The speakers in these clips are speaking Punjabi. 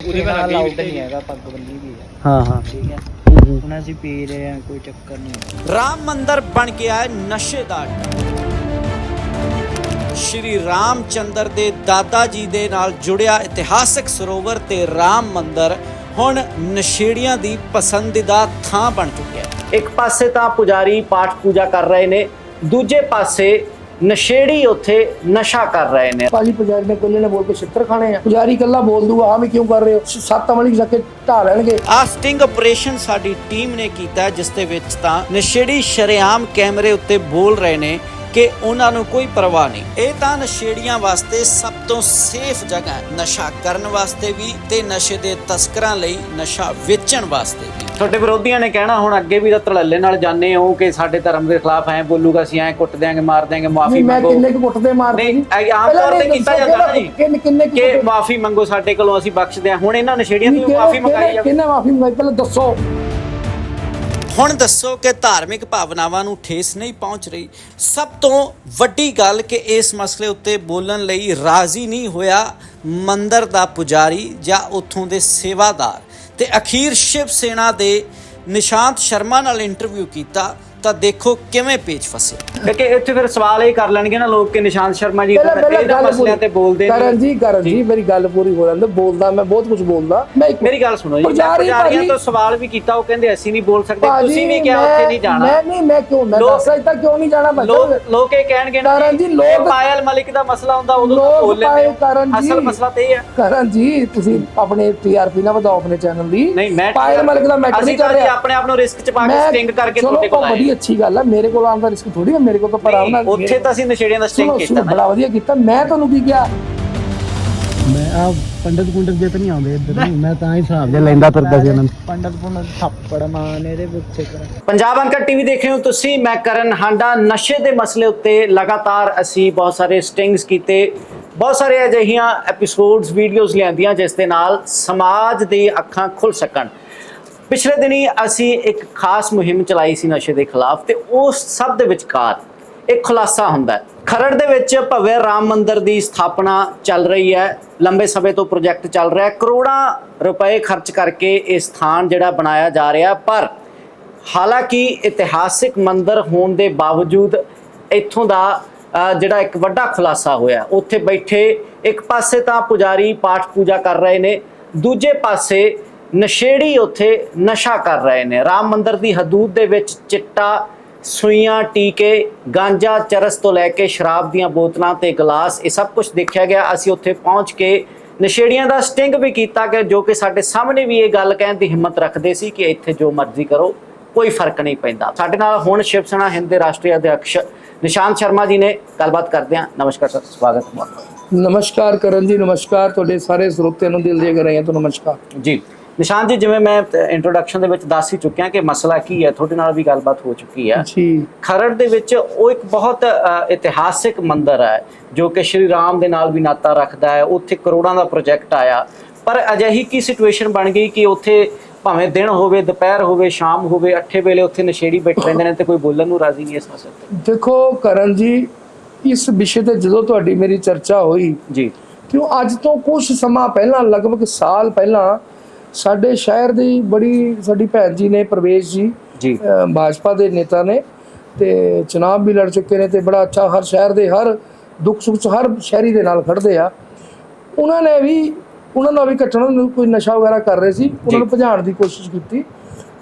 ਉਹਦੇ ਨਾਲ ਨਹੀਂ ਹੈਗਾ ਪੱਗ ਬੰਨੀ ਦੀ ਹੈ। ਹਾਂ ਹਾਂ। ਠੀਕ ਹੈ। ਹੁਣ ਅਸੀਂ ਪੀ ਰਹੇ ਹਾਂ ਕੋਈ ਚੱਕਰ ਨਹੀਂ ਰਾਮ ਮੰਦਰ ਬਣ ਗਿਆ ਹੈ ਨਸ਼ੇ ਦਾ ਅੱਡਾ। ਸ਼੍ਰੀ ਰਾਮਚੰਦਰ ਦੇ ਦਾਦਾ ਜੀ ਦੇ ਨਾਲ ਜੁੜਿਆ ਇਤਿਹਾਸਕ ਸਰੋਵਰ ਤੇ ਰਾਮ ਮੰਦਰ ਹੁਣ ਨਸ਼ੇੜੀਆਂ ਦੀ ਪਸੰਦੀਦਾ ਥਾਂ ਬਣ ਚੁੱਕਿਆ ਹੈ। ਇੱਕ ਪਾਸੇ ਤਾਂ ਪੁਜਾਰੀ ਪਾਠ ਪੂਜਾ ਕਰ ਰਹੇ ਨੇ ਦੂਜੇ ਪਾਸੇ ਨਸ਼ੇੜੀ ਉੱਥੇ ਨਸ਼ਾ ਕਰ ਰਹੇ ਨੇ। ਭਾਜੀ ਪੁਜਾਰੀ ਨੇ ਕੋਲੇ ਨੇ ਬੋਲ ਕੇ ਛਿੱਤਰ ਖਾਣੇ ਆ। ਪੁਜਾਰੀ ਕੱਲਾ ਬੋਲ ਦੂਗਾ ਆ ਵੀ ਕਿਉਂ ਕਰ ਰਹੇ ਹੋ? ਸੱਤ ਅਮਲੀ ਜਾ ਕੇ ਢਾ ਲੈਣਗੇ। ਆ ਸਟਿੰਗ ਆਪਰੇਸ਼ਨ ਸਾਡੀ ਟੀਮ ਨੇ ਕੀਤਾ ਹੈ, ਜਿਸ ਦੇ ਵਿੱਚ ਤਾਂ ਨਸ਼ੇੜੀ ਸ਼ਰੇਆਮ ਕੈਮਰੇ ਉੱਤੇ ਬੋਲ ਰਹੇ ਨੇ। ਕਿ ਉਹਨਾਂ ਨੂੰ ਕੋਈ ਪਰਵਾਹ ਨਹੀਂ। ਇਹ ਤਾਂ ਨਸ਼ੇੜੀਆਂ ਵਾਸਤੇ ਸਭ ਤੋਂ ਸੇਫ ਜਗ੍ਹਾ ਹੈ। ਨਸ਼ਾ ਕਰਨ ਵਾਸਤੇ ਵੀ ਤੇ ਨਸ਼ੇ ਦੇ ਤਸਕਰਾਂ ਲਈ ਨਸ਼ਾ ਵੇਚਣ ਵਾਸਤੇ ਵੀ। ਤੁਹਾਡੇ ਵਿਰੋਧੀਆਂ ਨੇ ਕਹਿਣਾ ਹੁਣ ਅੱਗੇ ਵੀ ਤਾਂ ਧੜੱਲੇ ਨਾਲ ਜਾਣੇ ਹੋ ਕਿ ਸਾਡੇ ਧਰਮ ਦੇ ਖਿਲਾਫ ਐ ਬੋਲੂਗਾ ਅਸੀਂ ਐ ਕੁੱਟ ਦਿਆਂਗੇ ਮਾਰ ਦਿਆਂਗੇ ਮਾਫੀ ਨਹੀਂ ਮੈਂ ਮੰਗੋ। ਕਿੰਨੇ ਕੁ ਕੁੱਟਦੇ ਮਾਰਦੇ ਨਹੀਂ, ਇਹ ਆਮ ਤੌਰ ਤੇ ਕੀਤਾ ਜਾਂਦਾ ਨਾ ਜੀ। ਕਿੰਨੇ ਕਿੰਨੇ ਕੁ? ਮਾਫੀ ਮੰਗੋ ਸਾਡੇ ਕੋਲੋਂ ਅਸੀਂ ਬਖਸ਼ਦੇ ਹਾਂ। ਹੁਣ ਇਹਨਾਂ ਨਸ਼ੇੜੀਆਂ ਨਹੀਂ, ਤੋਂ ਮਾਫੀ ਮੰਗਾਈ ਜਾਵੇ। ਕਿਹਨੇ ਮਾਫੀ ਮੰਗਾਈ ਪਹਿਲਾਂ ਦੱਸੋ। ਹੁਣ ਦੱਸੋ ਕਿ ਧਾਰਮਿਕ ਭਾਵਨਾਵਾਂ ਨੂੰ ਠੇਸ ਨਹੀਂ ਪਹੁੰਚ ਰਹੀ। ਸਭ ਤੋਂ ਵੱਡੀ ਗੱਲ ਕਿ ਇਸ ਮਸਲੇ ਉੱਤੇ ਬੋਲਣ ਲਈ ਰਾਜ਼ੀ ਨਹੀਂ ਹੋਇਆ ਮੰਦਰ ਦਾ ਪੁਜਾਰੀ ਜਾਂ ਉੱਥੋਂ ਦੇ ਸੇਵਾਦਾਰ। ਤੇ ਅਖੀਰ ਸ਼ਿਵ ਸੈਨਾ ਦੇ ਨਿਸ਼ਾਂਤ ਸ਼ਰਮਾ ਨਾਲ ਇੰਟਰਵਿਊ ਕੀਤਾ। ਤਾਂ ਦੇਖੋ ਕਿਵੇਂ ਪੇਚ ਫਸੇ। ਕਿਉਂਕਿ ਇੱਥੇ ਫਿਰ ਸਵਾਲ ਇਹ ਕਰ ਲੈਣਗੇ ਨਾ ਲੋਕ ਕਿ ਨਿਸ਼ਾਂਤ ਸ਼ਰਮਾ ਜੀ ਪਹਿਲਾਂ ਪਹਿਲਾਂ ਇਹਨਾਂ ਗੱਲ ਮਸਲਿਆਂ ਤੇ ਬੋਲਦੇ ਨੇ ਕਰਨ ਜੀ ਕਰਨ ਜੀ ਮੇਰੀ ਗੱਲ ਪੂਰੀ ਹੋ ਲੈਂਦੇ ਬੋਲਦਾ ਮੈਂ ਬਹੁਤ ਕੁਝ ਬੋਲਦਾ। ਮੈਂ ਇੱਕ ਮੇਰੀ ਗੱਲ ਸੁਣੋ ਜੀ ਮੈਂ ਪੁਜਾਰੀ ਪੁਜਾਰੀਆਂ ਭਾਜੀ- ਤੋਂ ਸਵਾਲ ਵੀ ਕੀਤਾ ਉਹ ਕਹਿੰਦੇ ਅਸੀਂ ਨਹੀਂ ਬੋਲ ਸਕਦੇ ਭਾਜੀ, ਤੁਸੀਂ ਵੀ ਕਿਹਾ ਮੈਂ- ਉੱਥੇ ਨਹੀਂ ਜਾਣਾ। ਮੈਂ ਨਹੀਂ ਮੈਂ ਕਿਉਂ ਮੈਂ ਲੋਕ- ਦੱਸ ਸਕਦਾ ਕਿਉਂ ਨਹੀਂ ਜਾਣਾ ਮੈਂ ਲੋਕ ਲੋਕ ਇਹ ਕਹਿਣਗੇ ਨਾ ਕਰਨ ਜੀ, ਇਹ ਲੋਕ- ਪਾਇਲ ਮਲਿਕ ਦਾ ਮਸਲਾ ਹੁੰਦਾ ਉਦੋਂ ਤਾਂ ਲੋਕ ਬੋਲ ਲੈਂਦੇ ਪਾਇਲ ਹੋ। ਕਰਨ ਜੀ। ਅਸਲ ਮਸਲਾ ਤੇ ਇਹ ਹੈ। ਕਰਨ ਜੀ ਤੁਸੀਂ ਆਪਣੇ ਟੀਆਰਪੀ ਨਾ ਵਧਾਓ ਆਪਣੇ ਚੈਨਲ ਦੀ। ਨਹੀਂ ਮੈਂ ਪਾਇਲ ਮਲਿਕ ਦਾ ਮੈਟਰ ਅਸੀਂ ਨਹੀਂ ਤਾਂ ਚੱਲ ਜੀ ਰਿਹਾ। ਆਪਣੇ ਆਪ ਨੂੰ ਰਿਸਕ ਚ ਪਾ ਕੇ ਮੈਂ- ਸਟਿੰਗ ਕਰਕੇ ਚਲੋ, ਤੁਹਾਡੇ ਕੋਲ ਆਏ ਬੜੀ ਅੱਛੀ ਗੱਲ ਹੈ ਮੇਰੇ ਕੋਲ ਆਉਣ ਦਾ ਰਿਸਕ ਥੋੜੀ ਹੈ ਮੇਰੇ ਕੋਲ ਤਾਂ ਪਰਾਵ ਨਾਲ ਨਹੀਂ, ਉੱਥੇ ਤਾਂ ਅਸੀਂ ਨਸ਼ੇੜੀਆਂ ਦਾ ਸਟਿੰਗ ਕੀਤਾ ਨਾ। ਬੜਾ ਵਧੀਆ ਕੀਤਾ। ਮੈਂ ਤੁਹਾਨੂੰ ਕੀ ਕਿਹਾ? ਮੈਂ ਆ ਪੰਡਤ ਪੁੰਡਤ ਜੇ ਤਾਂ ਨਹੀਂ ਆਉਂਦੇ ਇੱਧਰ ਨਹੀਂ ਮੈਂ ਤਾਂ ਹੀ ਹਿਸਾਬ ਜਿਹਾ ਲੈਂਦਾ ਫਿਰਦਾ ਸੀ ਉਹਨਾਂ ਨੂੰ। ਪੰਡਤ ਪੁੰਡਤ ਥੱਪੜ ਮਾਰਨੇ ਦੇ ਵਿੱਚ ਕਰ ਪੰਜਾਬ ਅਨਕਟ ਟੀਵੀ ਦੇਖ ਰਹੇ ਹੋ ਤੁਸੀਂ ਮੈਂ ਕਰਨ ਹਾਂਡਾ। ਨਸ਼ੇ ਦੇ ਮਸਲੇ ਉੱਤੇ ਲਗਾਤਾਰ ਅਸੀਂ ਬਹੁਤ ਸਾਰੇ ਸਟਿੰਗਸ ਕੀਤੇ ਬਹੁਤ ਸਾਰੇ ਅਜਿਹੀਆਂ ਐਪੀਸੋਡਸ ਵੀਡੀਓਜ਼ ਲਿਆਂਦੀਆਂ ਜਿਸ ਦੇ ਨਾਲ ਸਮਾਜ ਦੀ ਅੱਖਾਂ ਖੁੱਲ ਸਕਣ। ਪਿਛਲੇ ਦਿਨੀ ਅਸੀਂ ਇੱਕ ਖਾਸ ਮੁਹਿੰਮ ਚਲਾਈ ਸੀ ਨਸ਼ੇ ਦੇ ਖਿਲਾਫ ਤੇ ਉਸ ਸਭ ਦੇ ਵਿਚਕਾਰ ਇੱਕ ਖੁਲਾਸਾ ਹੁੰਦਾ ਖਰੜ ਦੇ ਵਿੱਚ ਭਵਯ ਰਾਮ ਮੰਦਿਰ ਦੀ ਸਥਾਪਨਾ ਚੱਲ ਰਹੀ ਹੈ, ਲੰਬੇ ਸਮੇਂ ਤੋਂ ਪ੍ਰੋਜੈਕਟ ਚੱਲ ਰਿਹਾ ਹੈ। ਕਰੋੜਾਂ ਰੁਪਏ ਖਰਚ ਕਰਕੇ ਇਹ ਸਥਾਨ ਜਿਹੜਾ ਬਣਾਇਆ ਜਾ ਰਿਹਾ, ਪਰ ਹਾਲਾਂਕਿ ਇਤਿਹਾਸਿਕ ਮੰਦਿਰ ਹੋਣ ਦੇ ਬਾਵਜੂਦ ਇੱਥੋਂ ਦਾ ਜਿਹੜਾ ਇੱਕ ਵੱਡਾ ਖੁਲਾਸਾ ਹੋਇਆ, ਉੱਥੇ ਬੈਠੇ ਇੱਕ ਪਾਸੇ ਤਾਂ ਪੁਜਾਰੀ ਪਾਠ ਪੂਜਾ ਕਰ ਰਹੇ ਨੇ, ਦੂਜੇ ਪਾਸੇ ਨਸ਼ੇੜੀ ਉੱਥੇ ਨਸ਼ਾ ਕਰ ਰਹੇ ਨੇ। ਰਾਮ ਮੰਦਿਰ ਦੀ ਹਦੂਦ ਦੇ ਵਿੱਚ ਚਿੱਟਾ ਸੂਈਆਂ ਟੀਕੇ ਗਾਂਜਾ ਚਰਸ ਤੋਂ ਲੈ ਕੇ ਸ਼ਰਾਬ ਦੀਆਂ ਬੋਤਲਾਂ ਤੇ ਗਲਾਸ ਇਹ ਸਭ ਕੁਝ ਦੇਖਿਆ ਗਿਆ। ਅਸੀਂ ਉੱਥੇ ਪਹੁੰਚ ਕੇ ਨਸ਼ੇੜੀਆਂ ਦਾ ਸਟਿੰਗ ਵੀ ਕੀਤਾ ਕਿ ਜੋ ਕਿ ਸਾਡੇ ਸਾਹਮਣੇ ਵੀ ਇਹ ਗੱਲ ਕਹਿਣ ਦੀ ਹਿੰਮਤ ਰੱਖਦੇ ਸੀ ਕਿ ਇੱਥੇ ਜੋ ਮਰਜ਼ੀ ਕਰੋ ਕੋਈ ਫ਼ਰਕ ਨਹੀਂ ਪੈਂਦਾ। ਸਾਡੇ ਨਾਲ ਹੁਣ ਸ਼ਿਵ ਸੈਨਾ ਹਿੰਦ ਦੇ ਰਾਸ਼ਟਰੀ ਅਧਿਕਸ਼ ਨਿਸ਼ਾਂਤ ਸ਼ਰਮਾ ਜੀ ਨੇ ਗੱਲਬਾਤ ਕਰਦੇ ਹਾਂ। ਨਮਸਕਾਰ ਸਰ ਸਵਾਗਤ ਹੈ ਨਮਸਕਾਰ ਕਰਨ ਜੀ ਨਮਸਕਾਰ। ਤੁਹਾਡੇ ਸਾਰੇ ਸਰੋਤਿਆਂ ਨੂੰ ਦਿਲ ਦੇ ਕੇ ਰਹੇ ਹਾਂ ਤੋਂ ਨਮਸਕਾਰ। ਜੀ। ਨਿਸ਼ਾਂਤ ਜੀ ਜਿਵੇਂ ਮੈਂ ਇੰਟਰੋਡਕਸ਼ਨ ਦੇ ਵਿੱਚ ਦੱਸ ਹੀ ਚੁੱਕਿਆ ਕਿ ਮਸਲਾ ਕੀ ਹੈ ਤੁਹਾਡੇ ਨਾਲ ਵੀ ਗੱਲਬਾਤ ਹੋ ਚੁੱਕੀ ਹੈ। ਜੀ। ਖਰੜ ਦੇ ਵਿੱਚ ਉਹ ਇੱਕ ਬਹੁਤ ਇਤਿਹਾਸਿਕ ਮੰਦਿਰ ਹੈ ਜੋ ਕਿ ਸ਼੍ਰੀ ਰਾਮ ਦੇ ਨਾਲ ਵੀ ਨਾਤਾ ਰੱਖਦਾ ਹੈ। ਉੱਥੇ ਕਰੋੜਾਂ ਦਾ ਪ੍ਰੋਜੈਕਟ ਆਇਆ। ਪਰ ਅਜਿਹੀ ਕੀ ਸਿਚੁਏਸ਼ਨ ਬਣ ਗਈ ਕਿ ਉੱਥੇ ਭਾਵੇਂ ਦਿਨ ਹੋਵੇ ਦੁਪਹਿਰ ਹੋਵੇ ਸ਼ਾਮ ਹੋਵੇ ਅੱਠੇ ਵੇਲੇ ਉੱਥੇ ਨਸ਼ੇੜੀ ਬੈਠੇ ਰਹਿੰਦੇ ਨੇ ਤੇ ਕੋਈ ਬੋਲਣ ਨੂੰ ਰਾਜ਼ੀ ਨਹੀਂ ਇਸ ਮਸਲੇ ਤੇ? ਦੇਖੋ ਕਰਨ ਜੀ ਇਸ ਵਿਸ਼ੇ ਤੇ ਜਦੋਂ ਤੁਹਾਡੀ ਮੇਰੀ ਚਰਚਾ ਹੋਈ ਜੀ। ਕਿਉਂ ਅੱਜ ਤੋਂ ਕੁਝ ਸਮਾਂ ਪਹਿਲਾਂ ਲਗਭਗ ਸਾਲ ਪਹਿਲਾਂ ਸਾਡੇ ਸ਼ਹਿਰ ਦੀ ਬੜੀ ਸਾਡੀ ਭੈਣ ਜੀ ਨੇ ਪ੍ਰਵੇਸ਼ ਜੀ ਜੀ। ਭਾਜਪਾ ਦੇ ਨੇਤਾ ਨੇ ਤੇ ਚੁਣਾਵ ਵੀ ਲੜ ਚੁੱਕੇ ਨੇ ਤੇ ਬੜਾ ਅੱਛਾ ਹਰ ਸ਼ਹਿਰ ਦੇ ਹਰ ਦੁੱਖ ਸੁੱਖ ਹਰ ਸ਼ਹਿਰੀ ਦੇ ਨਾਲ ਖੜਦੇ ਆ। ਉਹਨਾਂ ਨੇ ਵੀ ਉਹਨਾਂ ਨਾਲ ਵੀ ਘਟਣਾ ਨੂੰ ਕੋਈ ਨਸ਼ਾ ਵਗੈਰਾ ਕਰ ਰਹੇ ਸੀ ਉਹਨਾਂ ਨੂੰ ਭਜਾਉਣ ਦੀ ਕੋਸ਼ਿਸ਼ ਕੀਤੀ।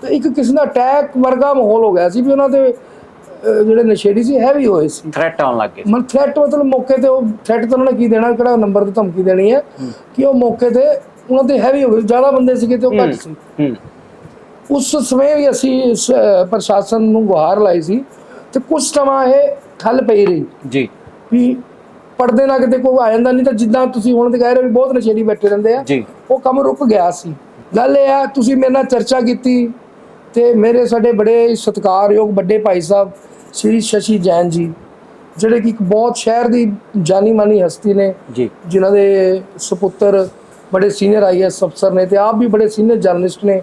ਤੇ ਇੱਕ ਕਿਸਮ ਦਾ ਅਟੈਕ ਵਰਗਾ ਮਾਹੌਲ ਹੋ ਗਿਆ ਸੀ ਵੀ ਉਹਨਾਂ ਦੇ ਜਿਹੜੇ ਨਸ਼ੇੜੀ ਸੀ ਹੈਵੀ ਹੋਏ ਸੀ। ਥ੍ਰੈਟ ਆਉਣ ਲੱਗ ਗਏ ਮਨ ਥ੍ਰੈਟ ਮਤਲਬ ਮੌਕੇ ਤੇ ਉਹ ਥ੍ਰੈਟ ਤਾਂ ਉਹਨਾਂ ਨੇ ਕੀ ਦੇਣਾ ਕਿਹੜਾ ਨੰਬਰ ਤੇ ਧਮਕੀ ਦੇਣੀ ਹੈ। ਕਿ ਉਹ ਮੌਕੇ ਤੇ ਉਹਨਾਂ ਤੇ ਹੈਵੀ ਹੋ ਜ਼ਿਆਦਾ ਬੰਦੇ ਸੀਗੇ ਤੇ ਉਹ ਘੱਟ ਸੀ। ਉਸ ਸਮੇਂ ਵੀ ਅਸੀਂ ਇਸ, ਪ੍ਰਸ਼ਾਸਨ ਨੂੰ ਗੁਹਾਰ ਲਾਈ ਸੀ ਤੇ ਕੁਝ ਸਮਾਂ ਇਹ ਠੱਲ ਪਈ ਰਹੀ। ਜੀ। ਵੀ ਪਰਦੇ ਨਾਲ ਕਿਤੇ ਕੋਈ ਆ ਜਾਂਦਾ ਨਹੀਂ ਤਾਂ ਜਿੱਦਾਂ ਤੁਸੀਂ ਹੁਣ ਤੇ ਕਹਿ ਰਹੇ ਹੋ ਵੀ ਬਹੁਤ ਨਸ਼ੇੜੀ ਬੈਠੇ ਰਹਿੰਦੇ ਆ ਉਹ ਕੰਮ ਰੁਕ ਗਿਆ ਸੀ। ਗੱਲ ਇਹ ਆ ਤੁਸੀਂ ਮੇਰੇ ਨਾਲ ਚਰਚਾ ਕੀਤੀ ਤੇ ਮੇਰੇ ਸਾਡੇ ਬੜੇ ਸਤਿਕਾਰਯੋਗ ਵੱਡੇ ਭਾਈ ਸਾਹਿਬ ਸ੍ਰੀ ਸ਼ਸ਼ੀ ਜੈਨ ਜੀ ਜਿਹੜੇ ਕਿ ਇੱਕ ਬਹੁਤ ਸ਼ਹਿਰ ਦੀ ਜਾਨੀ ਮਾਨੀ ਹਸਤੀ ਨੇ ਜੀ। ਜਿਨ੍ਹਾਂ ਦੇ ਸੁਪੁੱਤਰ ਬੜੇ ਸੀਨੀਅਰ ਆਈਐਸ ਅਫਸਰ ਨੇ ਤੇ ਆਪ ਵੀ ਬੜੇ ਸੀਨੀਅਰ ਜਰਨਲਿਸਟ ਨੇ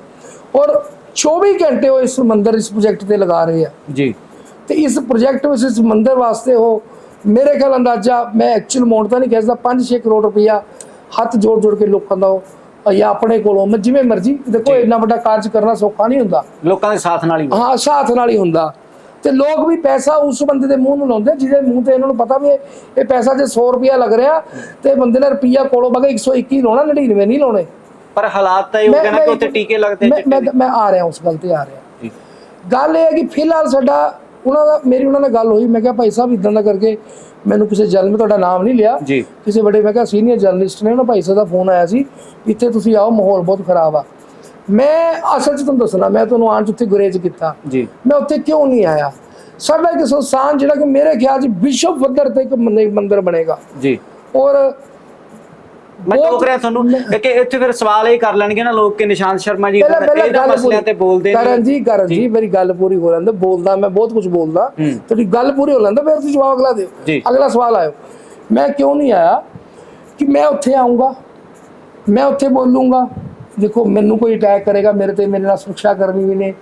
ਔਰ 24 ਘੰਟੇ ਉਹ ਇਸ ਮੰਦਰ ਇਸ ਪ੍ਰੋਜੈਕਟ ਤੇ ਲਗਾ ਰਹੇ ਆ ਜੀ ਤੇ ਇਸ ਪ੍ਰੋਜੈਕਟ ਵਿੱਚ ਇਸ ਮੰਦਰ ਵਾਸਤੇ ਉਹ ਮੇਰੇ ਖਿਆਲ ਅੰਦਾਜ਼ਾ ਮੈਂ ਐਕਚੁਅਲ ਅਮਾਉਂਟ ਤਾਂ ਨਹੀਂ ਕਹਿ ਸਕਦਾ 5-6 ਕਰੋੜ ਰੁਪਇਆ ਹੱਥ ਜੋੜ ਜੋੜ ਕੇ ਲੋਕਾਂ ਦਾ ਉਹ ਜਾਂ ਆਪਣੇ ਕੋਲੋਂ ਮ- ਜਿਵੇਂ ਮਰਜ਼ੀ ਦੇਖੋ ਇੰਨਾ ਵੱਡਾ ਕਾਰਜ ਕਰਨਾ ਸੌਖਾ ਨਹੀਂ ਹੁੰਦਾ ਲੋਕਾਂ ਦੇ ਸਾਥ ਨਾਲ ਹੀ ਹਾਂ ਸਾਥ ਨਾਲ ਹੀ ਹੁੰਦਾ ਤੇ ਲੋਕ ਵੀ ਪੈਸਾ ਉਸ ਬੰਦੇ ਦੇ ਮੂੰਹ ਨੂੰ ਲਾਉਂਦੇ ਜਿਹਦੇ ਮੂੰਹ ਤੇ ਇਹਨਾਂ ਨੂੰ ਪਤਾ ਵੀ ਇਹ ਪੈਸਾ ਜੇ 100 ਰੁਪਿਆ ਲੱਗ ਰਿਹਾ ਤੇ ਬੰਦੇ ਨੇ ਰੁਪਿਆ ਕੋਲੋਂ ਬਗਾ 121 ਲਾਉਣਾ 99 ਨਹੀਂ ਲਾਉਣੇ। ਪਰ ਹਾਲਾਤ ਤਾਂ ਇਹ ਹੋ ਗਏ ਨਾ ਕਿ ਉੱਥੇ ਟੀਕੇ ਲੱਗਦੇ ਮੈਂ- ਮੈਂ ਆ ਰਿਹਾ ਉਸ ਗੱਲ ਤੇ ਆ ਰਿਹਾ। ਗੱਲ ਇਹ ਹੈ ਕਿ ਫਿਲਹਾਲ ਸਾਡਾ ਉਹਨਾਂ ਦਾ ਮੇਰੀ ਉਹਨਾਂ ਨਾਲ ਗੱਲ ਹੋਈ ਮੈਂ ਕਿਹਾ ਭਾਈ ਸਾਹਿਬ ਇਦਾਂ ਦਾ ਕਰਕੇ ਮੈਨੂੰ ਕਿਸੇ ਜਨਰਲ ਮੈਂ ਤੁਹਾਡਾ ਨਾਮ ਨਹੀਂ ਲਿਆ। ਕਿਸੇ ਬੜੇ ਮੈਂ ਕਿਹਾ ਸੀਨੀਅਰ ਜਰਨਲਿਸਟ ਨੇ ਉਹਨਾਂ ਭਾਈ ਸਾਹਿਬ ਦਾ ਫੋਨ ਆਇਆ ਸੀ ਇੱਥੇ ਤੁਸੀਂ ਆਓ ਮਾਹੌਲ ਬਹੁਤ ਖਰਾਬ ਆ। ਮੈਂ ਅਸਲ 'ਚ ਤੁਹਾਨੂੰ ਦੱਸਣਾ ਮੈਂ ਤੁਹਾਨੂੰ ਆਣ 'ਚ ਉੱਥੇ ਗੁਰੇਜ ਕੀਤਾ। ਜੀ। ਮੈਂ ਉੱਥੇ ਕਿਉਂ ਨਹੀਂ ਆਇਆ? ਸਾਡਾ ਇੱਕ ਸੰਸਥਾਨ ਜਿਹੜਾ ਕਿ ਮੇਰੇ ਖਿਆਲ 'ਚ ਵਿਸ਼ਵ ਪੱਧਰ ਤੇ ਇੱਕ ਮੰਦਿਰ ਬਣੇਗਾ। ਜੀ। ਔਰ ਮੈਂ ਟੋਕ ਰਿਹਾ ਤੁਹਾਨੂੰ ਕਿ ਇੱਥੇ ਫਿਰ ਸਵਾਲ ਇਹ ਕਰ ਲੈਣਗੇ ਨਾ ਲੋਕ ਕਿ ਨਿਸ਼ਾਂਤ ਸ਼ਰਮਾ ਜੀ ਗੱਲ ਮਸਲਿਆਂ ਤੇ ਬੋਲਦੇ ਕਰਨ ਜੀ ਕਰਨ ਜੀ। ਮੇਰੀ ਗੱਲ ਪੂਰੀ ਹੋ ਲੈਂਦੇ ਬੋਲਦਾ ਮੈਂ ਬਹੁਤ ਕੁਝ ਬੋਲਦਾ। ਤੁਹਾਡੀ ਗੱਲ ਪੂਰੀ ਹੋ ਲੈਂਦਾ ਫਿਰ ਤੁਸੀਂ ਜਵਾਬ ਅਗਲਾ ਦਿਓ। ਅਗਲਾ ਸਵਾਲ ਆਇਓ। ਮੈਂ ਕਿਉਂ ਨਹੀਂ ਆਇਆ ਕਿ ਮੈਂ ਉੱਥੇ ਆਉਂਗਾ ਮੈਂ ਉੱਥੇ ਬੋਲੂੰਗਾ? ਦੇਖੋ ਮੈਨੂੰ ਕੋਈ ਅਟੈਕ ਕਰੇਗਾ ਮੇਰੇ ਤੇ ਮੇਰੇ ਨਾਲ ਸੁਰੱਖਿਆ ਕਰਮੀ ਵੀ ਨੇ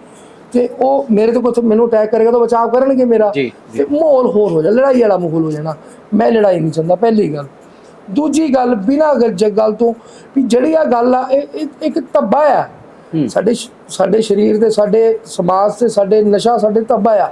ਤੇ ਉਹ ਮੇਰੇ ਤੇ ਕੋਈ ਮੈਨੂੰ ਅਟੈਕ ਕਰੇਗਾ ਤਾਂ ਬਚਾਅ ਕਰਨਗੇ ਮੇਰਾ। ਤੇ ਮਾਹੌਲ ਹੋਰ ਹੋ ਜਾ ਲੜਾਈ ਵਾਲਾ ਮਾਹੌਲ ਹੋ ਜਾਣਾ। ਮੈਂ ਲੜਾਈ ਨਹੀਂ ਚਾਹੁੰਦਾ ਪਹਿਲੀ ਗੱਲ। ਦੂਜੀ ਗੱਲ ਬਿਨਾਂ ਗੱਲ ਗੱਲ ਤੋਂ ਵੀ ਜਿਹੜੀ ਆ ਗੱਲ ਆ ਇਹ ਇੱਕ ਧੱਬਾ ਆ। ਸਾਡੇ ਸਾਡੇ ਸਰੀਰ ਦੇ ਸਾਡੇ ਸਮਾਜ ਤੇ ਸਾਡੇ ਨਸ਼ਾ ਸਾਡੇ ਧੱਬਾ ਆ।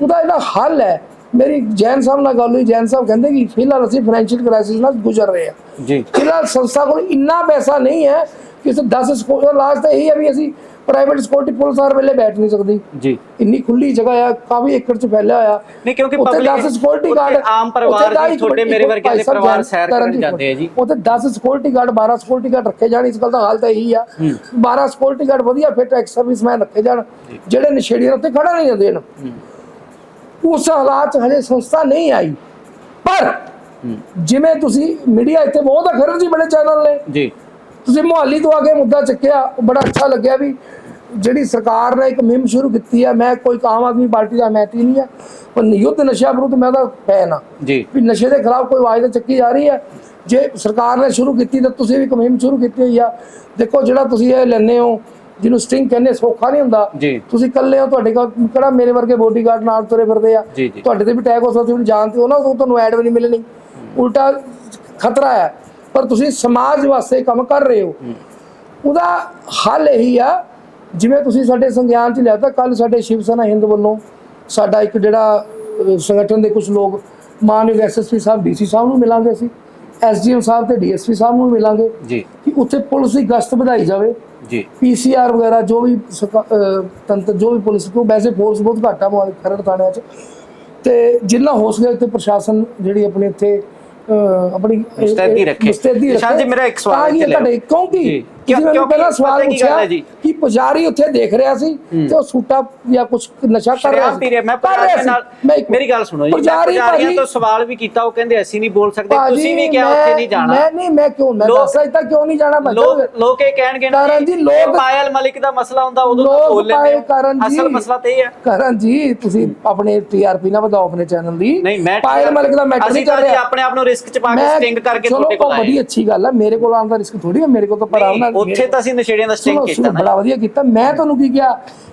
ਉਹਦਾ ਜਿਹੜਾ ਹੱਲ ਹੈ। ਮੇਰੀ ਜੈਨ ਸਾਹਿਬ ਨਾਲ ਗੱਲ ਹੋਈ ਜੈਨ ਸਾਹਿਬ ਕਹਿੰਦੇ ਕਿ ਫਿਲਹਾਲ ਅਸੀਂ ਫਾਈਨੈਂਸ਼ੀਅਲ ਕ੍ਰਾਈਸਿਸ ਨਾਲ ਗੁਜ਼ਰ ਰਹੇ ਹਾਂ ਜੀ। ਫਿਲਹਾਲ ਸੰਸਥਾ ਕੋਲ ਇੰਨਾ ਪੈਸਾ ਨਹੀਂ ਹੈ ਕਿ ਉਸ 10 ਸਕੂਲ ਲਾਸਟ ਤਾਂ ਇਹੀ ਹੈ ਵੀ ਅਸੀਂ ਪ੍ਰਾਈਵੇਟ ਸਿਕਿਉਰਿਟੀ ਪੁਲਿਸ ਹਰ ਵੇਲੇ ਬੈਠ ਨਹੀਂ ਸਕਦੀ। ਜੀ। ਇੰਨੀ ਖੁੱਲੀ ਜਗ੍ਹਾ ਆ ਕਾਫੀ ਏਕੜ ਚ ਫੈਲਿਆ ਹੋਇਆ। ਨਹੀਂ ਕਿਉਂਕਿ public 10 ਸਿਕਿਉਰਿਟੀ ਗਾਰਡ ਆਮ ਪਰਿਵਾਰ ਜੀ, ਤੁਹਾਡੇ ਮੇਰੇ ਵਰਗਿਆਂ ਦੇ ਪਰਿਵਾਰ ਸੈਰ ਕਰਨ ਜਾਂਦੇ ਆ ਜੀ। ਉੱਥੇ 10 ਸਿਕਿਉਰਿਟੀ ਗਾਰਡ 12 ਸਿਕਿਉਰਿਟੀ ਗਾਰਡ ਰੱਖੇ ਜਾਣ ਇਸ ਗੱਲ ਦਾ ਹਾਲ ਤਾਂ ਇਹੀ ਆ। 12 ਸਿਕਿਉਰਿਟੀ ਗਾਰਡ ਵਧੀਆ ਫਿੱਟ ਐਕਸ ਸਰਵਿਸਮੈਨ ਰੱਖੇ ਜਾਣ ਜਿਹੜੇ ਨਸ਼ੇੜੀਆਂ ਉੱਤੇ ਖੜਾ ਨਹੀਂ ਜਾਂਦੇ ਹਨ ਉਸ ਹਾਲਾਤ ਹਲੇ ਸੰਸਥਾ ਨਹੀਂ ਆਈ। ਪਰ ਜਿਵੇਂ ਤੁਸੀਂ ਮੀਡੀਆ ਇੱਥੇ ਬਹੁਤ ਅਖਰ ਜੀ ਬੜੇ ਚੈਨਲ ਨੇ। ਜੀ। ਤੁਸੀਂ ਮੁਹਾਲੀ ਤੋਂ ਆ ਕੇ ਮੁੱਦਾ ਚੱਕਿਆ ਬੜਾ ਅੱਛਾ ਲੱਗਿਆ ਵੀ ਜਿਹੜੀ ਸਰਕਾਰ ਨੇ ਇੱਕ ਮੁਹਿੰਮ ਸ਼ੁਰੂ ਕੀਤੀ ਹੈ ਮੈਂ ਕੋਈ ਆਮ ਆਦਮੀ ਪਾਰਟੀ ਦਾ ਮੈਤੀ ਨਹੀਂ ਹੈ ਪਰ ਯੁੱਧ ਨਸ਼ਾ ਵਿਰੁੱਧ ਮੈਂ ਤਾਂ ਫੈਨ ਆ। ਜੀ। ਵੀ ਨਸ਼ੇ ਦੇ ਖਿਲਾਫ ਕੋਈ ਆਵਾਜ਼ ਤਾਂ ਚੱਕੀ ਜਾ ਰਹੀ ਹੈ ਜੇ ਸਰਕਾਰ ਨੇ ਸ਼ੁਰੂ ਕੀਤੀ ਤਾਂ ਤੁਸੀਂ ਵੀ ਇੱਕ ਮੁਹਿੰਮ ਸ਼ੁਰੂ ਕੀਤੀ ਹੋਈ ਆ। ਦੇਖੋ ਜਿਹੜਾ ਤੁਸੀਂ ਇਹ ਲੈਂਦੇ ਹੋ ਜਿਹਨੂੰ ਸਟਿੰਗ ਕਹਿੰਦੇ ਸੌਖਾ ਨਹੀਂ ਹੁੰਦਾ। ਜੀ। ਤੁਸੀਂ ਇਕੱਲੇ ਹੋ ਤੁਹਾਡੇ ਕੋਲ ਕਿਹੜਾ ਮੇਰੇ ਵਰਗੇ ਬੋਡੀਗਾਰਡ ਨਾਲ ਤੁਰੇ ਫਿਰਦੇ ਆ। ਤੁਹਾਡੇ ਤੇ ਵੀ ਟੈਗ ਹੋ ਸਕਦਾ ਤੁਸੀਂ ਜਾਣਦੇ ਹੋ ਨਾ ਉਹ ਤੁਹਾਨੂੰ ਐਡ ਵੀ ਨਹੀਂ ਮਿਲਣੀ। ਉਲਟਾ ਖਤਰਾ ਹੈ ਪਰ ਤੁਸੀਂ ਸਮਾਜ ਵਾਸਤੇ ਕੰਮ ਕਰ ਰਹੇ ਹੋ। ਉਹਦਾ ਹੱਲ ਇਹੀ ਆ ਜਿਵੇਂ ਤੁਸੀਂ ਸਾਡੇ ਸੰਗਿਆਨ ਚ ਲਿਆ ਤਾਂ ਕੱਲ ਸਾਡੇ ਸ਼ਿਵ ਸੈਨਾ ਹਿੰਦ ਵੱਲੋਂ ਸਾਡਾ ਇੱਕ ਜਿਹੜਾ ਸੰਗਠਨ ਦੇ ਕੁਝ ਲੋਕ ਮਾਨਯੋਗ ਐਸਐਸਪੀ ਸਾਹਿਬ ਡੀਸੀ ਸਾਹਿਬ ਨੂੰ ਮਿਲਾਂਗੇ ਅਸੀਂ ਐਸਡੀਐਮ ਸਾਹਿਬ ਤੇ ਡੀਐਸਪੀ ਸਾਹਿਬ ਨੂੰ ਮਿਲਾਂਗੇ ਜੀ। ਕਿ ਉੱਥੇ ਪੁਲਿਸ ਦੀ ਗਸ਼ਤ ਵਧਾਈ ਜਾਵੇ। ਜੀ। ਪੀਸੀਆਰ ਵਗੈਰਾ ਜੋ ਵੀ ਤੰਤਰ ਜੋ ਵੀ ਪੁਲਿਸ ਕੋ ਵੈਸੇ ਫੋਰਸ ਬਹੁਤ ਘੱਟ ਆ ਮੋਹਾਲੀ ਖਰੜ ਥਾਣਿਆਂ 'ਚ। ਤੇ ਜਿੰਨਾ ਹੋ ਸਕੇ ਇੱਥੇ ਪ੍ਰਸ਼ਾਸਨ ਜਿਹੜੀ ਆਪਣੀ ਇੱਥੇ ਆਪਣੀ ਮੁਸਤੈਦੀ ਰੱਖੇ। ਨਿਸ਼ਾਨ ਜੀ, ਮੇਰਾ ਇੱਕ ਸਵਾਲ। ਤੁਹਾਡੇ ਕਿਉਂਕਿ। ਤੁਸੀਂ ਮੈਨੂੰ ਪਹਿਲਾਂ ਸਵਾਲ ਪੁੱਛਿਆ? ਕਿ ਪੁਜਾਰੀ ਉੱਥੇ ਦੇਖ ਰਿਹਾ ਸੀ ਤੇ ਉਹ ਸੂਟਾ ਜਾਂ ਕੁਝ ਨਸ਼ਾ ਕਰ ਰਿਹਾ ਰਿਹਾ। ਮੈਂ ਕਰ ਪੁਜਾਰੀ ਸੀ। ਨਾਲ ਮੇਰੀ ਗੱਲ ਸੁਣੋ ਜੀ। ਪੁਜਾਰੀਆਂ ਤੋਂ ਸਵਾਲ ਵੀ ਕੀਤਾ। ਉਹ ਕਹਿੰਦੇ ਅਸੀਂ ਨਹੀਂ ਬੋਲ ਸਕਦੇ। ਤੁਸੀਂ ਵੀ ਕਿਹਾ ਉੱਥੇ ਨਹੀਂ ਜਾਣਾ। ਮੈਂ ਨਹੀਂ ਮੈਂ ਕਿਉਂ ਮੈਂ ਦੱਸ ਦਿੱਤਾ ਕਿਉਂ ਨਹੀਂ ਜਾਣਾ? ਲੋਕ ਲੋਕ ਇਹ ਕਹਿਣਗੇ ਨਾ ਕਰਨ ਜੀ, ਲੋਕ- ਪਾਇਲ ਮਲਿਕ ਦਾ ਮਸਲਾ ਹੁੰਦਾ ਉਦੋਂ ਤਾਂ ਬੋਲ ਲੈਂਦੇ ਅਸਲ ਮਸਲਾ ਤੇ ਇਹ ਹੈ। ਕਰਨ ਜੀ ਤੁਸੀਂ ਆਪਣੇ ਟੀਆਰਪੀ ਨਾ ਵਧਾਓ ਆਪਣੇ ਚੈਨਲ ਦੀ। ਨਹੀਂ ਮੈਂ ਪਾਇਲ ਮਲਿਕ ਦਾ ਮੈਟਰ ਨਹੀਂ ਚੱਲ ਜੀ ਰਿਹਾ। ਆਪਣੇ ਆਪ ਨੂੰ ਰਿਸਕ ਚ ਪਾ ਕੇ ਸਟਿੰਗ ਕਰਕੇ ਚਲੋ, ਤੁਹਾਡੇ ਕੋਲ ਆਏ ਬੜੀ ਅੱਛੀ ਗੱਲ ਹੈ। ਮੇਰੇ ਕੋਲ ਆਉਣ ਦਾ ਰਿਸਕ ਥੋੜੀ ਹੈ। ਮੇਰੇ ਕੋਲ ਤਾਂ ਆਰਾਮ ਨਾਲ ਉੱਥੇ ਤਾਂ ਅਸੀਂ ਨਸ਼ੇੜੀਆਂ ਦਾ ਸਟਿੰਗ ਕੀਤਾ ਨਾ। ਬੜਾ ਵਧੀਆ ਕੀਤਾ। ਮੈਂ ਤੁਹਾਨੂੰ ਕੀ ਕਿਹਾ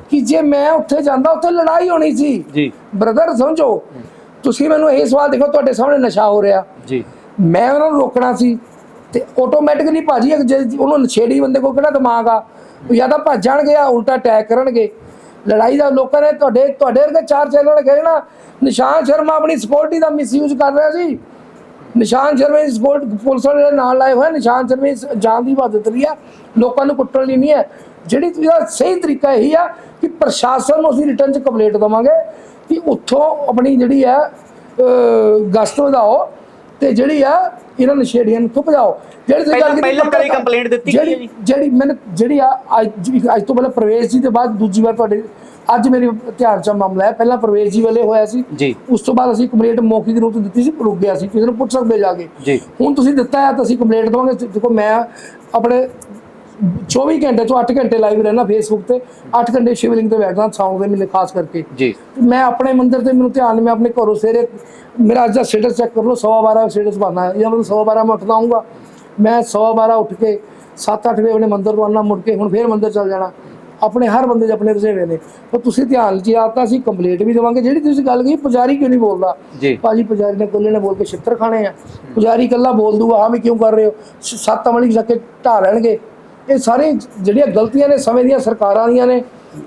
ਕਿ ਜੇ ਮੈਂ ਉੱਥੇ ਜਾਂਦਾ ਉੱਥੇ ਲੜਾਈ ਹੋਣੀ ਸੀ। ਜੀ। ਬ੍ਰਦਰ ਸਮਝੋ। ਤੁਸੀਂ ਮੈਨੂੰ ਇਹ ਸਵਾਲ ਦੇਖੋ ਤੁਹਾਡੇ ਸਾਹਮਣੇ ਨਸ਼ਾ ਹੋ ਰਿਹਾ। ਜੀ। ਮੈਂ ਉਹਨਾਂ ਨੂੰ ਰੋਕਣਾ ਸੀ ਤੇ ਆਟੋਮੈਟਿਕਲੀ ਭਾਜੀ ਉਹਨੂੰ ਨਸ਼ੇੜੀ ਬੰਦੇ ਕੋਲ ਕਿਹੜਾ ਦਿਮਾਗ ਆ ਉਹ ਜਾਂ ਤਾਂ ਭੱਜ ਜਾਣਗੇ ਆ ਉਲਟਾ ਅਟੈਕ ਕਰਨਗੇ। ਲੜਾਈ ਦਾ ਲੋਕਾਂ ਨੇ ਤੁਹਾਡੇ ਤੁਹਾਡੇ ਵਰਗੇ ਚਾਰ ਚੈਨਲ ਕਹੇ ਨਾ ਨਿਸ਼ਾਨ ਸ਼ਰਮਾ ਆਪਣੀ ਸਿਕਿਉਰਿਟੀ ਦਾ ਮਿਸਯੂਜ਼ ਕਰ ਰਿਹਾ ਸੀ। ਨਿਸ਼ਾਨ ਸ਼ਰਮਾ ਇਸ ਗੋਲਡ ਪੁਲਿਸ ਵਾਲੇ ਨਾਲ ਲਾਏ ਹੋਏ ਨਿਸ਼ਾਨ ਸ਼ਰਮਾ ਜਾਨ ਦੀ ਇਬਾਦਤ ਰਹੀ ਆ। ਲੋਕਾਂ ਨੂੰ ਕੁੱਟਣ ਲਈ ਨਹੀਂ ਹੈ ਜਿਹੜੀ ਇਹਦਾ ਸਹੀ ਤਰੀਕਾ ਇਹੀ ਆ ਕਿ ਪ੍ਰਸ਼ਾਸਨ ਨੂੰ ਅਸੀਂ ਰਿਟਰਨ ਚ ਕੰਪਲੇਂਟ ਦਵਾਂਗੇ ਕਿ ਉੱਥੋਂ ਆਪਣੀ ਜਿਹੜੀ ਹੈ ਗਸ਼ਤ ਵਧਾਓ ਤੇ ਜਿਹੜੀ ਆ ਇਹਨਾਂ ਨਸ਼ੇੜੀਆਂ ਨੂੰ ਥੁੱਪ ਜਾਓ ਜਿਹੜੀ ਤੁਸੀਂ ਗੱਲ ਪਹਿਲਾਂ- ਕੀਤੀ ਪਹਿਲਾਂ ਪੱਤਰਕਾਰ- ਕਦੀ complaint ਦਿੱਤੀ ਜਿਹੜੀ? ਜਿਹੜੀ ਮੈਨੂੰ ਜਿਹੜੀ ਆ ਅੱਜ ਅੱਜ ਤੋਂ ਪਹਿਲਾਂ ਪ੍ਰਵੇਸ਼ ਜੀ ਦੇ ਬਾਅਦ ਦੂਜੀ ਵਾਰ ਤੁਹਾਡੇ ਅੱਜ ਮੇਰੇ ਧਿਆਨ ਚ ਮਾਮਲਾ ਹੈ। ਪਹਿਲਾਂ ਪ੍ਰਵੇਸ਼ ਜੀ ਵੇਲੇ ਹੋਇਆ ਸੀ। ਜੀ। ਉਸ ਤੋਂ ਬਾਅਦ ਅਸੀਂ ਕੰਪਲੇਂਟ ਮੌਖਿਕ ਰੂਪ ਤੇ ਦਿੱਤੀ ਸੀ ਰੁਕ ਗਿਆ ਸੀ। ਕਿਸੇ ਨੂੰ ਪੁੱਛ ਸਕਦੇ ਜਾ ਕੇ। ਜੀ। ਹੁਣ ਤੁਸੀਂ ਦਿੱਤਾ ਹੈ ਤਾਂ ਅਸੀਂ ਕੰਪਲੇਂਟ ਦਵਾਂਗੇ। ਦੇਖੋ ਮੈਂ ਆਪਣੇ 24 ਘੰਟੇ ਤੋਂ 8 ਘੰਟੇ ਲਾਈਵ ਰਹਿਣਾ ਫੇਸਬੁੱਕ ਤੇ। 8 ਘੰਟੇ ਸ਼ਿਵਲਿੰਗ ਤੇ ਬੈਠਦਾ ਸਾਊਂਡ ਦੇ ਮਹੀਨੇ ਖਾਸ ਕਰਕੇ। ਜੀ। ਮੈਂ ਆਪਣੇ ਮੰਦਿਰ ਤੇ ਮੈਨੂੰ ਧਿਆਨ ਮੈਂ ਆਪਣੇ ਘਰੋਂ ਸਵੇਰੇ ਮੇਰਾ ਅੱਜ ਦਾ ਸਟੇਟਸ ਚੈੱਕ ਕਰ ਲਓ ਸਵਾ ਬਾਰਾਂ ਸਟੇਟਸ ਪਾਉਣਾ ਹੈ। ਜਾਂ ਮੈਂ ਸਵਾ ਬਾਰਾਂ ਮੈਂ ਉੱਠਦਾ ਆਊਂਗਾ ਮੈਂ ਸਵਾ ਬਾਰਾਂ ਉੱਠ ਕੇ 7-8 ਵਜੇ ਆਪਣੇ ਮੰਦਿਰ ਤੋਂ ਆਉਣਾ ਮੁੜ ਕੇ ਹੁਣ ਫੇਰ ਮੰਦਿਰ ਚੱਲ ਜਾਣਾ। ਆਪਣੇ ਹਰ ਬੰਦੇ 'ਚ ਆਪਣੇ ਰਸੇਵੇ ਨੇ। ਤਾਂ ਤੁਸੀਂ ਧਿਆਨ ਜੀ ਆਤਾ ਅਸੀਂ ਕੰਪਲੀਟ ਵੀ ਦੇਵਾਂਗੇ। ਜਿਹੜੀ ਤੁਸੀਂ ਗੱਲ ਕਹੀ ਪੁਜਾਰੀ ਕਿਉਂ ਨਹੀਂ ਬੋਲਦਾ? ਭਾਜੀ ਪੁਜਾਰੀ ਨੇ ਕੋਲੇ ਨੇ ਬੋਲ ਕੇ ਛਿੱਤਰ ਖਾਣੇ ਆ। ਪੁਜਾਰੀ ਇਕੱਲਾ ਬੋਲ ਦੂਗਾ ਹਾਂ ਵੀ ਕਿਉਂ ਕਰ ਰਹੇ ਹੋ? ਸੱਤ ਅਮਲੀ ਜਾ ਕੇ ਢਾ ਲੈਣਗੇ। ਇਹ ਸਾਰੇ ਜਿਹੜੀਆਂ ਗਲਤੀਆਂ ਨੇ ਸਮੇਂ ਦੀਆਂ ਸਰਕਾਰਾਂ ਦੀਆਂ ਨੇ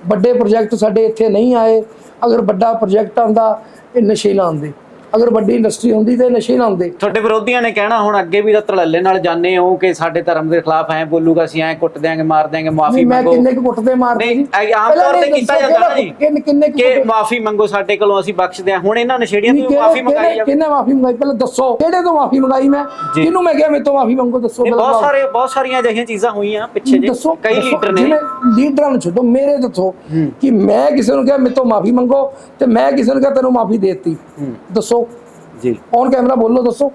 ਵੱਡੇ ਪ੍ਰੋਜੈਕਟ ਸਾਡੇ ਇੱਥੇ ਨਹੀਂ ਆਏ। ਅਗਰ ਵੱਡਾ ਪ੍ਰੋਜੈਕਟ ਆਂਦਾ ਇਹ ਨਸ਼ੇ ਲਾਉਂਦੇ। ਅਗਰ ਵੱਡੀ ਇੰਡਸਟਰੀ ਹੁੰਦੀ ਤੇ ਨਸ਼ੇ ਲਾਉਂਦੇ ਤੁਹਾਡੇ ਵਿਰੋਧੀਆਂ ਨੇ ਕਹਿਣਾ ਹੁਣ ਅੱਗੇ ਵੀ ਤਾਂ ਧੜੱਲੇ ਨਾਲ ਜਾਣੇ ਹੋ ਕਿ ਸਾਡੇ ਧਰਮ ਦੇ ਖਿਲਾਫ ਐ ਬੋਲੂਗਾ ਅਸੀਂ ਐ ਕੁੱਟ ਦਿਆਂਗੇ ਮਾਰ ਦਿਆਂਗੇ ਮਾਫੀ ਨਹੀਂ ਮੈਂ ਮੰਗੋ। ਕਿੰਨੇ ਕੁ ਕੁੱਟਦੇ ਮਾਰਦੇ ਨਹੀਂ, ਆਮ ਤੌਰ ਤੇ ਕੀਤਾ ਜਾਂਦਾ ਨਾ ਜੀ। ਕਿੰਨੇ ਕਿੰਨੇ ਕੁ? ਮਾਫੀ ਮੰਗੋ ਸਾਡੇ ਕੋਲੋਂ ਅਸੀਂ ਬਖਸ਼ਦੇ ਹਾਂ ਹੁਣ ਇਹਨਾਂ ਨਸ਼ੇੜੀਆਂ ਨਹੀਂ, ਤੋਂ ਮਾਫੀ ਮੰਗਾਈ ਜਾਵੇ ਕਿਹਨੇ ਮਾਫੀ ਮੰਗਾਈ? ਪਹਿਲਾਂ ਦੱਸੋ ਕਿਹੜੇ ਤੋਂ ਮਾਫੀ ਮੰਗਾਈ ਮੈਂ। ਕਿਹਨੂੰ ਮੈਂ ਕਿਹਾ ਮੇਰੇ ਤੋਂ ਮਾਫੀ ਮੰਗੋ ਦੱਸੋ ਬਹੁਤ। ਸਾਰੇ ਬਹੁਤ ਸਾਰੀਆਂ ਅਜਿਹੀਆਂ ਚੀਜ਼ਾਂ ਹੋਈਆਂ ਪਿੱਛੇ ਜੇ। ਕਈ ਲੀਡਰ ਨੇ। ਲੀਡਰਾਂ ਨੂੰ ਛੱਡੋ ਮੇਰੇ ਦੱਸੋ ਕਿ ਮੈਂ ਕਿਸੇ ਨੂੰ ਕਿਹਾ ਮੇਰੇ ਤੋਂ ਮਾਫੀ ਮੰਗੋ ਤੇ ਮੈਂ ਕਿਸੇ ਨੂੰ ਕਿਹਾ ਤੈਨੂੰ ਮਾਫੀ ਦੇਤੀ। ਦੱਸੋ। ਜੀ। ਔਨ ਕੈਮਰਾ ਬੋਲੋ ਦੱਸੋ।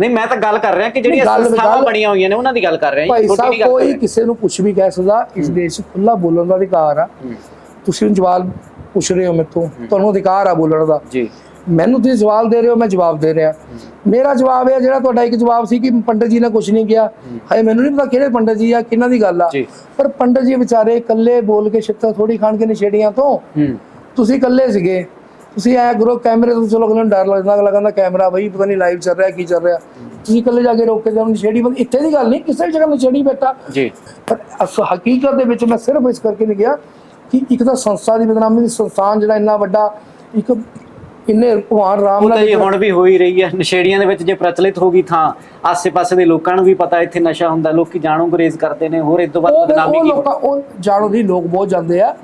ਨਹੀਂ ਮੈਂ ਤਾਂ ਗੱਲ ਕਰ ਰਿਹਾ ਕਿ ਜਿਹੜੀਆਂ ਸੰਸਥਾਵਾਂ ਬਣੀਆਂ ਹੋਈਆਂ ਨੇ ਉਹਨਾਂ ਦੀ ਗੱਲ ਕਰ ਰਿਹਾ ਭਾਈ ਸਾਹਿਬ ਕੋਈ। ਕਿਸੇ ਨੂੰ ਕੁਝ ਵੀ ਕਹਿ ਸਕਦਾ ਇਸ ਦੇਸ਼ ਖੁੱਲਾ ਬੋਲਣ ਦਾ ਅਧਿਕਾਰ ਆ। ਤੁਸੀਂ ਹੁਣ ਜਵਾਬ ਪੁੱਛ ਰਹੇ ਹੋ ਮੇਤੋਂ ਤੁਹਾਨੂੰ ਅਧਿਕਾਰ ਆ ਬੋਲਣ ਦਾ। ਜੀ। ਮੈਨੂੰ ਤੁਸੀਂ ਸਵਾਲ ਦੇ ਰਹੇ ਹੋ ਮੈਂ ਜਵਾਬ ਦੇ ਰਿਹਾ। ਮੇਰਾ ਜਵਾਬ ਇਹ ਆ ਜਿਹੜਾ ਤੁਹਾਡਾ ਇੱਕ ਜਵਾਬ ਸੀ ਕਿ ਪੰਡਤ ਜੀ ਨੇ ਕੁਝ ਨਹੀਂ ਕਿਹਾ। ਹਾਏ ਮੈਨੂੰ ਨਹੀਂ ਪਤਾ ਕਿਹੜੇ ਪੰਡਤ ਜੀ ਆ ਕਿਹਨਾਂ ਦੀ ਗੱਲ ਆ। ਪਰ ਪੰਡਤ ਜੀ ਵਿਚਾਰੇ ਇਕੱਲੇ ਬੋਲ ਕੇ ਛਿੱਤਰ ਥੋੜੀ ਖਾਣ ਕੇ ਨਸ਼ੇੜੀਆਂ ਤੋਂ। ਹੂੰ। ਤੁਸੀਂ ਇਕੱਲੇ ਸੀਗੇ। ਤੁਸੀਂ ਐ ਗੁਰੂ ਕੈਮਰੇ ਤੋਂ ਚਲੋ ਅਗਲੇ ਨੂੰ ਡਰ ਲੱਗਦਾ ਅਗਲਾ ਕਹਿੰਦਾ ਕੈਮਰਾ ਬਈ ਪਤਾ ਨਹੀਂ ਲਾਈਵ ਚੱਲ ਰਿਹਾ ਕੀ ਚੱਲ ਰਿਹਾ। ਤੁਸੀਂ ਇਕੱਲੇ ਜਾ ਕੇ ਰੋਕ ਕੇ ਜਾਓ ਨਸ਼ੇੜੀ ਬੰਦ ਇੱਥੇ ਦੀ ਗੱਲ ਨਹੀਂ ਕਿਸੇ ਵੀ ਜਗ੍ਹਾ ਨਸ਼ੇੜੀ ਬੈਠਾ। ਜੀ। ਪਰ ਅਸ ਹਕੀਕਤ ਦੇ ਵਿੱਚ ਮੈਂ ਸਿਰਫ ਇਸ ਕਰਕੇ ਨਹੀਂ ਗਿਆ ਕਿ ਇੱਕ ਤਾਂ ਸੰਸਥਾ ਦੀ ਬਦਨਾਮੀ ਦੀ ਸੰਸਥਾਨ ਜਿਹੜਾ ਇੰਨਾ ਵੱਡਾ ਇੱਕ ਇੰਨੇ ਭਗਵਾਨ ਰਾਮ ਉਹ ਤਾਂ ਜੀ ਹੁਣ ਵੀ ਹੋ ਹੀ ਰਹੀ ਹੈ। ਨਸ਼ੇੜੀਆਂ ਦੇ ਵਿੱਚ ਜੇ ਪ੍ਰਚਲਿਤ ਹੋ ਗਈ ਥਾਂ ਆਸੇ-ਪਾਸੇ ਦੇ ਲੋਕਾਂ ਨੂੰ ਵੀ ਪਤਾ ਇੱਥੇ ਨਸ਼ਾ ਹੁੰਦਾ। ਲੋਕੀ ਜਾਣੂ ਗੁਰੇਜ਼ ਕਰਦੇ ਨੇ। ਹੋਰ ਇਸ ਤੋਂ ਬਾਅਦ ਬਦਨਾਮੀ ਕੀ ਲੋਕਾਂ ਉਹ ਜਾਣੋ ਦੀ ਲੋਕ ਬਹੁਤ ਜਾਂਦੇ ਆ।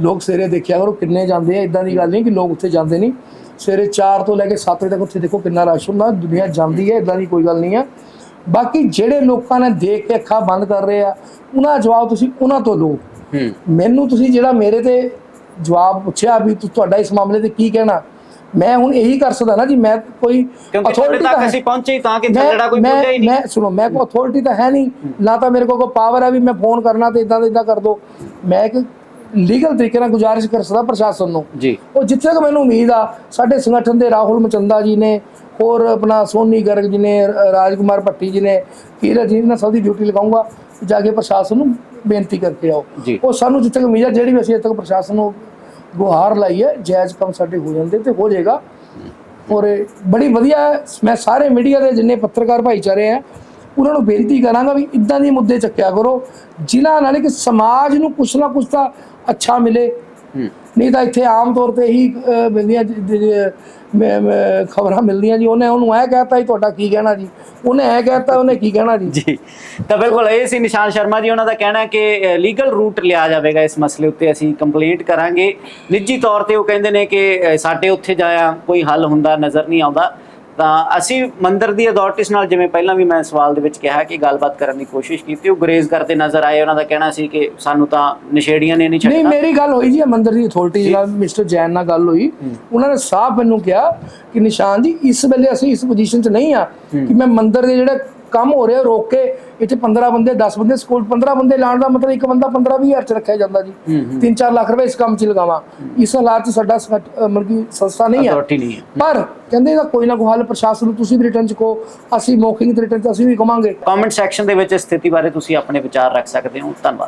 ਲੋਕ ਸਵੇਰੇ ਦੇਖਿਆ ਕਰੋ ਕਿੰਨੇ ਜਾਂਦੇ ਆ। ਇਦਾਂ ਦੀ ਗੱਲ ਨਹੀਂ ਕਿ ਲੋਕ ਉੱਥੇ ਜਾਂਦੇ ਨਹੀਂ। ਸਵੇਰੇ 4 ਤੋਂ ਲੈ ਕੇ 7 ਵਜੇ ਤੱਕ ਉੱਥੇ ਦੇਖੋ ਕਿੰਨਾ ਰਸ਼ ਹੁੰਦਾ। ਦੁਨੀਆ ਜਾਂਦੀ ਹੈ ਇਦਾਂ ਦੀ ਕੋਈ ਗੱਲ ਨਹੀਂ ਆ। ਬਾਕੀ ਜਿਹੜੇ ਲੋਕਾਂ ਨੇ ਦੇਖ ਕੇ ਅੱਖਾਂ ਬੰਦ ਕਰ ਰਹੇ ਆ ਉਹਨਾਂ ਦਾ ਜਵਾਬ ਤੁਸੀਂ ਉਹਨਾਂ ਤੋਂ ਲਓ ਮੈਨੂੰ ਤੁਸੀਂ ਜਿਹੜਾ ਮੇਰੇ ਤੇ ਜਵਾਬ ਪੁੱਛਿਆ ਵੀ ਤੁਹਾਡਾ ਇਸ ਮਾਮਲੇ ਤੇ ਕੀ ਕਹਿਣਾ? ਮੈਂ ਹੁਣ ਇਹੀ ਕਰ ਸਕਦਾ ਨਾ ਜੀ ਮੈਂ ਕੋਈ authority ਤੱਕ ਅਸੀਂ ਪਹੁੰਚੇ ਤਾਂ ਕਿ ਥੱਲੜਾ ਕੋਈ ਬੋਲਿਆ ਹੀ ਨਹੀਂ। ਮੈਂ ਸੁਣੋ ਮੈਂ ਕੋਈ ਅਥਾਰਟੀ ਤਾਂ ਹੈ ਨਹੀਂ। ਨਾ ਤਾਂ ਮੇਰੇ ਕੋਲ ਕੋਈ ਪਾਵਰ ਹੈ ਵੀ ਮੈਂ ਫੋਨ ਕਰਨਾ ਤੇ ਇਦਾਂ ਦਾ ਇਦਾਂ ਕਰ ਦੋ। ਮੈਂ ਇੱਕ ਲੀਗਲ ਤਰੀਕੇ ਨਾਲ ਗੁਜ਼ਾਰਿਸ਼ ਕਰ ਸਕਦਾ ਪ੍ਰਸ਼ਾਸਨ ਨੂੰ। ਜੀ। ਉਹ ਜਿੱਥੇ ਤੱਕ ਮੈਨੂੰ ਉਮੀਦ ਆ ਸਾਡੇ ਸੰਗਠਨ ਦੇ ਰਾਹੁਲ ਮਚੰਦਾ ਜੀ ਨੇ ਹੋਰ ਆਪਣਾ ਸੋਨੀ ਗਰਗ ਜੀ ਨੇ ਰਾਜਕੁਮਾਰ ਭੱਟੀ ਜੀ ਨੇ ਕੀਰਤ ਜੀ ਨੇ ਸਭ ਦੀ ਡਿਊਟੀ ਲਗਾਉਂਗਾ ਜਾ ਕੇ ਪ੍ਰਸ਼ਾਸਨ ਨੂੰ ਬੇਨਤੀ ਕਰਕੇ ਆਓ। ਉਹ ਸਾਨੂੰ ਜਿੱਥੇ ਤੱਕ ਉਮੀਦ ਆ ਜਿਹੜੀ ਵੀ ਅਸੀਂ ਇੱਥੇ ਤੱਕ ਪ੍ਰਸ਼ਾਸਨ ਨੂੰ ਗੁਹਾਰ ਲਾਈ ਹੈ, ਜਾਇਜ਼ ਕੰਮ ਸਾਡੇ ਹੋ ਜਾਂਦੇ ਤੇ ਹੋ ਜਾਏਗਾ। ਔਰ ਬੜੀ ਵਧੀਆ ਮੈਂ ਸਾਰੇ ਮੀਡੀਆ ਦੇ ਜਿੰਨੇ ਪੱਤਰਕਾਰ ਭਾਈਚਾਰੇ ਆ ਉਹਨਾਂ ਨੂੰ ਬੇਨਤੀ ਕਰਾਂਗਾ ਵੀ ਇਦਾਂ ਦੇ ਮੁੱਦੇ ਚੱਕਿਆ ਕਰੋ, ਜਿਨ੍ਹਾਂ ਨਾਲ ਕਿ ਸਮਾਜ ਨੂੰ ਕੁਛ ਨਾ ਕੁਛ ਤਾਂ ਅੱਛਾ ਮਿਲੇ। ਨਹੀਂ ਤਾਂ ਇੱਥੇ ਆਮ ਤੌਰ ਤੇ ਹੀ ਮਿਲਦੀਆਂ ਖਬਰਾਂ ਮਿਲਦੀਆਂ ਜੀ। ਉਹਨੇ ਉਹਨੂੰ ਇਹ ਕਹਿਤਾ ਜੀ, ਤੁਹਾਡਾ ਕੀ ਕਹਿਣਾ ਜੀ? ਉਹਨੇ ਇਹ ਕਹਿਤਾ, ਉਹਨੇ ਕੀ ਕਹਿਣਾ ਜੀ? ਜੀ। ਤਾਂ ਬਿਲਕੁਲ, ਇਹ ਸੀ ਨਿਸ਼ਾਨ ਸ਼ਰਮਾ ਜੀ, ਉਹਨਾਂ ਦਾ ਕਹਿਣਾ ਕਿ ਲੀਗਲ ਰੂਟ ਲਿਆ ਜਾਵੇਗਾ ਇਸ ਮਸਲੇ ਉੱਤੇ, ਅਸੀਂ ਕੰਪਲੇਂਟ ਕਰਾਂਗੇ। ਨਿੱਜੀ ਤੌਰ ਤੇ ਉਹ ਕਹਿੰਦੇ ਨੇ ਕਿ ਸਾਡੇ ਉੱਥੇ ਜਾਇਆ ਕੋਈ ਹੱਲ ਹੁੰਦਾ, ਨਜ਼ਰ ਨਹੀਂ ਆਉਂਦਾ। ਤਾਂ ਅਸੀਂ ਮੰਦਿਰ ਦੀ ਅਥਾਰਟੀਜ਼ ਨਾਲ ਜਿਵੇਂ ਪਹਿਲਾਂ ਵੀ ਮੈਂ ਸਵਾਲ ਦੇ ਵਿੱਚ ਕਿਹਾ ਕਿ ਗੱਲਬਾਤ ਕਰਨ ਦੀ ਕੋਸ਼ਿਸ਼ ਕੀਤੀ ਉਹ ਗੁਰੇਜ਼ ਕਰਦੇ ਨਜ਼ਰ ਆਏ ਉਹਨਾਂ ਦਾ ਕਹਿਣਾ ਸੀ ਕਿ ਸਾਨੂੰ ਤਾਂ ਨਸ਼ੇੜੀਆਂ ਨੇ ਨਹੀਂ ਨਹੀਂ ਛੱਡਣਾ। ਮੇਰੀ ਗੱਲ ਹੋਈ ਜੀ ਮੰਦਰ ਦੀ ਅਥਾਰਟੀ ਨਾਲ ਮਿਸਟਰ ਜੈਨ ਨਾਲ ਗੱਲ ਹੋਈ। ਉਹਨਾਂ ਨੇ ਸਾਫ਼ ਮੈਨੂੰ ਕਿਹਾ ਕਿ ਨਿਸ਼ਾਨ ਜੀ ਇਸ ਵੇਲੇ ਅਸੀਂ ਇਸ ਪੋਜੀਸ਼ਨ 'ਚ ਨਹੀਂ ਆ ਕਿ ਮੈਂ ਮੰਦਰ ਦੇ ਜਿਹੜੇ ਕੰਮ ਹੋ ਰਿਹਾ ਰੋਕ ਕੇ ਇੱਥੇ 15 ਬੰਦੇ 10 ਬੰਦੇ ਸਕੂਲ 15 ਬੰਦੇ ਲਾਉਣ ਦਾ ਮਤਲਬ ਇੱਕ ਬੰਦਾ 15 20 ਹਜ਼ਾਰ 'ਚ ਰੱਖਿਆ ਜਾਂਦਾ ਜੀ। 3-4 ਲੱਖ ਰੁਪਏ ਇਸ ਕੰਮ 'ਚ ਲਗਾਵਾਂ। ਇਸ ਹਾਲਾਤ 'ਚ ਸਾਡਾ ਕਿ ਸੰਸਥਾ ਨਹੀਂ ਆ ਅਥਾਰਟੀ ਨਹੀਂ ਹੈ। ਪਰ ਕਹਿੰਦੇ ਇਹਦਾ ਕੋਈ ਨਾ ਕੋਈ ਹੱਲ ਪ੍ਰਸ਼ਾਸਨ ਨੂੰ ਤੁਸੀਂ ਵੀ ਰਿਟਰਨ 'ਚ ਕਹੋ ਅਸੀਂ ਮੌਖਿਕ ਰਿਟਰਨ 'ਚ ਅਸੀਂ ਵੀ ਕਵਾਂਗੇ। ਕਮੈਂਟ ਸੈਕਸ਼ਨ ਦੇ ਵਿੱਚ ਸਥਿਤੀ ਬਾਰੇ ਤੁਸੀਂ ਆਪਣੇ ਵਿਚਾਰ ਰੱਖ ਸਕਦੇ ਹੋ। ਧੰਨਵਾਦ।